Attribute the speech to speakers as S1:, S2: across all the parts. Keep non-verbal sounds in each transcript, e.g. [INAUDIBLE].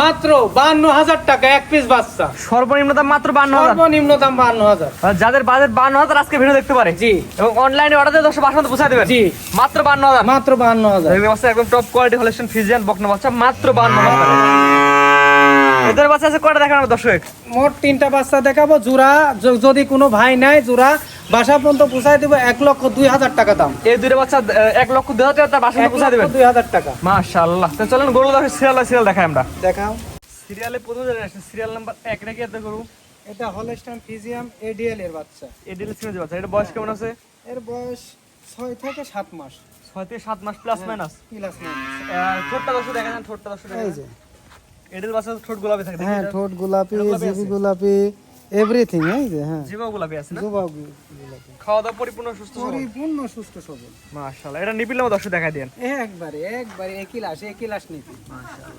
S1: মাত্র বান্ন হাজার টাকা এক পিস বাচ্চা।
S2: সর্বনিম্ন দাম মাত্র বান্ন হাজার।
S1: সর্বনিম্ন দাম বান্ন হাজার।
S2: যাদের বাজেট বান্ন হাজার আজকে ভিডিও দেখতে পারে।
S1: জি।
S2: এবং অনলাইনে অর্ডার দিয়ে পৌঁছায় দেবেন।
S1: জি।
S2: মাত্র বান্ন হাজার।
S1: মাত্র বান্ন হাজার।
S2: একদম টপ কোয়ালিটি হলেশন ফিজিয়ান বকনা বাচ্চা মাত্র বান্ন হাজার এদের বাচ্চা আছে কয়টা দেখেন দর্শক?
S1: মোট তিনটা বাচ্চা দেখাবো জোড়া যদি কোনো ভাই নাই জোড়া বাসা পর্যন্ত পুষাই দিব এক লক্ষ দুই হাজার টাকা দাম।
S2: এই দুইটা বাচ্চা এক লক্ষ দুই হাজার টাকা পৌঁছায়
S1: লক্ষ
S2: দেবেন?
S1: দুই হাজার টাকা।
S2: মাশাআল্লাহ। তো চলেন গরু দর্শক সিরিয়াল সিরিয়াল দেখাই আমরা।
S1: দেখাও।
S2: সিরিয়ালে প্রথম সিরিয়াল নাম্বার এক রেখে এত গরু।
S1: এটা হলস্টান ফিজিয়াম এডিএল এর বাচ্চা।
S2: এডিএল সিরিয়াল বাচ্চা এটা বয়স কেমন আছে?
S1: এর বয়স ছয় থেকে সাত মাস।
S2: ছয় থেকে সাত মাস প্লাস মাইনাস
S1: প্লাস
S2: ঠোঁটটা দর্শক দেখা যান ঠোঁটটা দর্শক দেখা
S1: এই
S2: যান
S1: যে।
S2: এডিএল বাচ্চা ঠোঁট গোলাপি থাকে
S1: হ্যাঁ ঠোঁট গোলাপি জিবি গোলাপি। এভরিথিং এই যে হ্যাঁ।
S2: আছে না? খাওয়া দাওয়া পরিপূর্ণ সুস্থ সবল?
S1: পরিপূর্ণ সুস্থ সবল।
S2: মাশাআল্লাহ। এটা নিপিল নামে দর্শক দেখা দেন।
S1: একবারে একবারে লাশ একই লাশ নিপিল।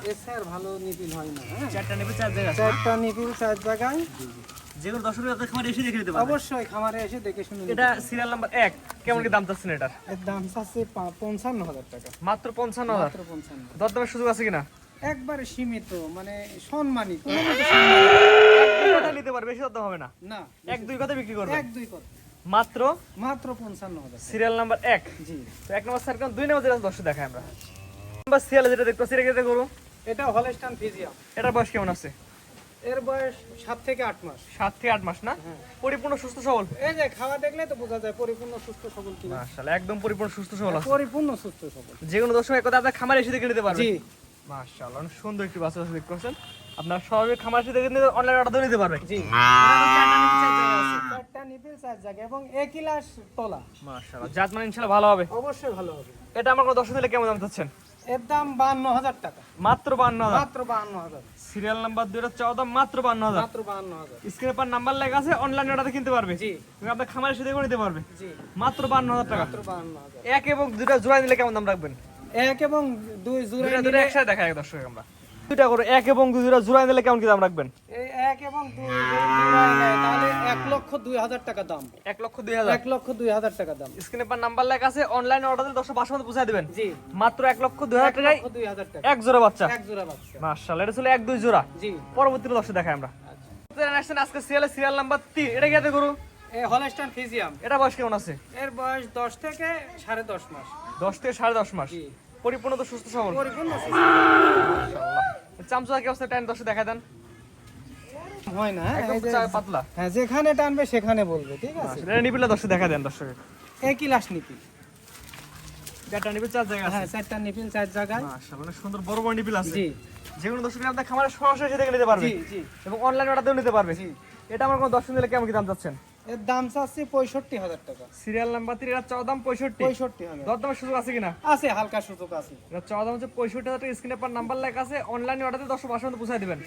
S1: এ স্যার ভালো নিপিল হয় না হ্যাঁ।
S2: চারটা নিপিল চার জায়গা
S1: চারটা নিপিল চার জায়গায়।
S2: যেগুলো দর্শক আপনাদের খামারে এসে দেখে নিতে পারবেন
S1: অবশ্যই খামারে এসে দেখে শুনে
S2: এটা সিরিয়াল নাম্বার এক। কেমন কি দাম চাচ্ছেন এটার?
S1: এর দাম চাচ্ছে পা- পঞ্চান্ন হাজার টাকা।
S2: মাত্র পঞ্চান্ন হাজার?
S1: মাত্র পঞ্চান্ন।
S2: দরদামের সুযোগ আছে কিনা?
S1: একবারে সীমিত মানে সম্মানিত। [LAUGHS]
S2: কথা নিতে পারবে বেশি হবে না।
S1: না
S2: এক দুই কথা বিক্রি করবে।
S1: এক দুই কত
S2: মাত্র?
S1: মাত্র পঞ্চান্ন হাজার
S2: সিরিয়াল নাম্বার এক।
S1: জি।
S2: তো এক নম্বর স্যার দুই নম্বর যেটা দর্শক দেখায় আমরা। নাম্বার সিরিয়াল যেটা দেখতে এটা করু
S1: এটা হলস্টান ফিজিয়াম
S2: এটার বয়স কেমন আছে?
S1: এর বয়স সাত থেকে আট মাস।
S2: সাত থেকে আট মাস না?
S1: হ্যাঁ।
S2: পরিপূর্ণ সুস্থ সবল?
S1: এই যে খাওয়া দেখলে তো বোঝা যায় পরিপূর্ণ সুস্থ সবল কিনা।
S2: মাশাআল্লাহ একদম পরিপূর্ণ সুস্থ সবল আছে।
S1: পরিপূর্ণ সুস্থ সবল।
S2: যে কোনো দর্শক এক কথা আপনার খামারে এসে দেখে নিতে পারবে।
S1: জি।
S2: মাশাআল্লাহ অনেক সুন্দর একটি বাচ্চা আছে দেখতে পাচ্ছেন। আপনার সরাসরি খামার এসে দেখে নিতে অনলাইন অর্ডার নিতে পারবে।
S1: জি। চারটা নিপিল চার জায়গা এবং একই লাশ তোলা
S2: মাশাআল্লাহ জাত মানে ইনশাআল্লাহ ভালো হবে।
S1: অবশ্যই ভালো হবে।
S2: এটা আমার কোনো দর্শক দিলে কেমন দাম চাচ্ছেন?
S1: এর দাম বান্ন হাজার টাকা।
S2: মাত্র বান্ন হাজার?
S1: মাত্র বান্ন হাজার।
S2: সিরিয়াল নাম্বার দুইটা চাওয়া দাম মাত্র বান্ন হাজার।
S1: মাত্র বান্ন হাজার।
S2: স্ক্রিনে পার নাম্বার লেখা আছে অনলাইন অর্ডার কিনতে পারবে।
S1: জি।
S2: তুমি আপনার খামারে এসে দেখে নিতে পারবে।
S1: জি।
S2: মাত্র বান্ন হাজার টাকা।
S1: মাত্র বান্ন হাজার।
S2: এক এবং দুটা জোড়া নিলে কেমন দাম রাখবেন?
S1: এক এবং দুই জোড়া
S2: দুটা একসাথে দেখা এক দর্শক আমরা। দুইটা করে এক এবং দুই দুটা জোড়া নিলে কেমন কি দাম রাখবেন?
S1: এই এক এবং দুই জোড়া তাহলে এক লক্ষ দুই হাজার টাকা দাম।
S2: এক লক্ষ দুই হাজার?
S1: এক লক্ষ দুই হাজার টাকা দাম।
S2: স্ক্রিনে পার নাম্বার লেখা আছে অনলাইন অর্ডার দিলে পাঁচশো মধ্যে দেবেন।
S1: জি।
S2: মাত্র এক লক্ষ দুই হাজার
S1: এক
S2: টাকায়
S1: দুই হাজার টাকা।
S2: এক জোড়া বাচ্চা।
S1: এক জোড়া বাচ্চা।
S2: মার্শাল এটা ছিল এক দুই জোড়া।
S1: জি।
S2: পরবর্তীতে দেখাই আমরা।
S1: আচ্ছা।
S2: আজকে সিরিয়ালে সিরিয়াল নাম্বার তিন। এটা কি করু
S1: এই ফিজিয়াম।
S2: এটা বয়স কেমন আছে?
S1: এর বয়স দশ থেকে সাড়ে দশ মাস।
S2: দশ থেকে সাড়ে দশ মাস। পরিপূর্ণ তো সুস্থ সবল।
S1: পরিপূর্ণ সুস্থ।
S2: চামচা কি অবস্থা টাইম দর্শক দেখা দেন।
S1: হয় না
S2: পাতলা।
S1: হ্যাঁ যেখানে টানবে সেখানে বলবে ঠিক আছে?
S2: দর্শক দেখা দেন দর্শক
S1: একই লাশ নিপিল?
S2: এটা নিবিল চার জায়গা
S1: হ্যাঁ চারটা নিপিল চার জায়গায়।
S2: মাশাআল্লাহ সুন্দর বড় বড় নিবিল আছে।
S1: জি।
S2: যে কোনো দর্শক আপনার খামারে সরাসরি দেখে নিতে পারবে।
S1: জি জি।
S2: এবং অনলাইন অর্ডার নিতে পারবে।
S1: জি।
S2: এটা আমার কোনো দর্শন দিলে কেমন কি দাম চাচ্ছেন?
S1: এর দাম চাচ্ছি পঁয়ষট্টি হাজার টাকা।
S2: সিরিয়াল নাম্বার তিন এটা চাওয়া দাম পঁয়ষট্টি?
S1: পঁয়ষট্টি হাজার
S2: দরদামের সুযোগ আছে কিনা?
S1: আছে হালকা সুযোগ আছে।
S2: এটা চাওয়া দাম হচ্ছে পঁয়ষট্টি হাজার টাকা স্ক্রিনে পার নাম্বার লেখা আছে অনলাইনে অর্ডার দিয়ে দশ পাঁচশো মধ্যে পৌঁছায় দেবেন।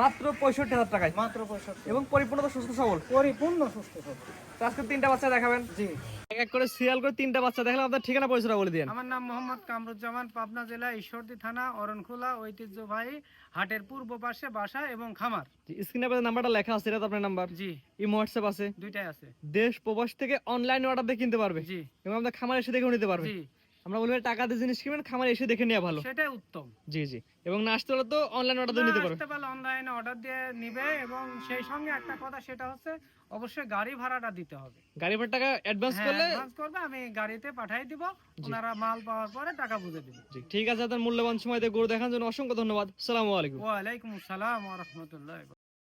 S2: মাত্র পঁয়ষট্টি হাজার টাকায়।
S1: মাত্র পঁয়ষট্টি।
S2: এবং পরিপূর্ণ সুস্থ সবল।
S1: পরিপূর্ণ সুস্থ সবল।
S2: তো আজকে তিনটা বাচ্চা দেখাবেন।
S1: জি।
S2: এক এক করে সিরিয়াল করে তিনটা বাচ্চা দেখলাম। আপনার ঠিকানা পরিচয় বলে দিন
S1: আমার নাম মোহাম্মদ কামরুজ্জামান পাবনা জেলা ঈশ্বরদী থানা অরণখোলা ঐতিহ্যবাহী হাটের পূর্ব পাশে বাসা এবং খামার।
S2: স্ক্রিনে আপনার নাম্বারটা লেখা আছে এটা তো আপনার নাম্বার
S1: জি।
S2: ইমো হোয়াটসঅ্যাপ আছে।
S1: দুইটাই আছে।
S2: দেশ প্রবাস থেকে অনলাইন অর্ডার দিয়ে কিনতে পারবে।
S1: জি।
S2: এবং আপনার খামার এসে দেখে নিতে পারবে।
S1: জি।
S2: আমরা বলব টাকা দিয়ে জিনিস কিনবেন খামার এসে দেখে নেওয়া ভালো।
S1: সেটাই উত্তম।
S2: জি জি। এবং না আসতে হলে তো অনলাইন অর্ডার দিয়ে নিতে পারবে।
S1: আসতে পারলে অনলাইনে অর্ডার দিয়ে নিবে এবং সেই সঙ্গে একটা কথা সেটা হচ্ছে অবশ্যই গাড়ি ভাড়াটা দিতে হবে।
S2: গাড়ি ভাড়া টাকা অ্যাডভান্স করলে
S1: অ্যাডভান্স করবে আমি গাড়িতে পাঠিয়ে দিব ওনারা মাল পাওয়ার পরে টাকা বুঝে দিবে।
S2: জি, ঠিক আছে আপনার মূল্যবান সময় দিয়ে গরু দেখার জন্য অসংখ্য ধন্যবাদ। সালামু আলাইকুম।
S1: ওয়ালাইকুম আসসালাম ওয়া রাহমাতুল্লাহ